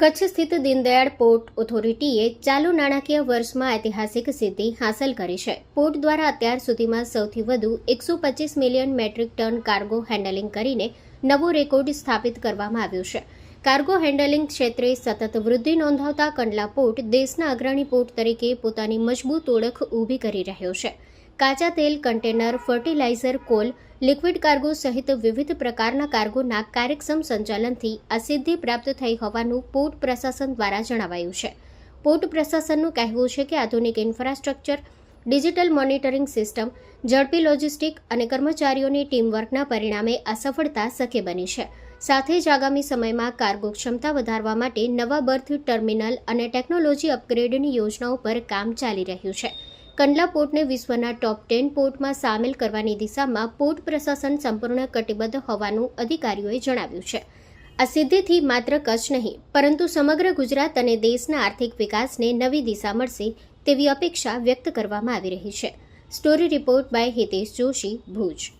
કચ્છ સ્થિત દીનદયાળ પોર્ટ ઓથોરિટીએ ચાલુ નાણાકીય વર્ષમાં ઐતિહાસિક સિદ્ધિ હાંસલ કરી છે. પોર્ટ દ્વારા અત્યાર સુધીમાં સૌથી વધુ એકસો પચીસ million metric ton cargo handling કરીને નવો રેકોર્ડ સ્થાપિત કરવામાં આવ્યો છે. કાર્ગો હેન્ડલિંગ ક્ષેત્રે સતત વૃદ્ધિ નોંધાવતા કંડલા પોર્ટ દેશના અગ્રણી પોર્ટ તરીકે પોતાની મજબૂત ઓળખ ઊભી કરી રહ્યો છે. કાચા તેલ, container, fertilizer, coal, liquid cargo સહિત વિવિધ પ્રકારના કાર્ગોના કાર્યક્ષમ સંચાલનથી આ સિદ્ધિ પ્રાપ્ત થઈ હોવાનું પોર્ટ પ્રશાસન દ્વારા જણાવાયું છે. પોર્ટ પ્રશાસનનું કહેવું છે કે આધુનિક ઇન્ફ્રાસ્ટ્રક્ચર, ડિજિટલ મોનિટરિંગ સિસ્ટમ, ઝડપી લોજિસ્ટિક અને કર્મચારીઓની ટીમવર્કના પરિણામે આ સફળતા શક્ય બની છે. સાથે જ આગામી સમયમાં કાર્ગો ક્ષમતા વધારવા માટે નવા બર્થ ટર્મિનલ અને ટેકનોલોજી અપગ્રેડની યોજનાઓ પર કામ ચાલી રહ્યું છે. કંડલા પોર્ટને વિશ્વના ટોપ ટેન પોર્ટમાં સામેલ કરવાની દિશામાં પોર્ટ પ્રશાસન સંપૂર્ણ કટિબદ્ધ હોવાનું અધિકારીઓએ જણાવ્યું છે. આ સિદ્ધિથી માત્ર કચ્છ નહીં, પરંતુ સમગ્ર ગુજરાત અને દેશના આર્થિક વિકાસને નવી દિશા મળશે તેવી અપેક્ષા વ્યક્ત કરવામાં આવી રહી છે. Story report by Hitesh Joshi, Bhuj.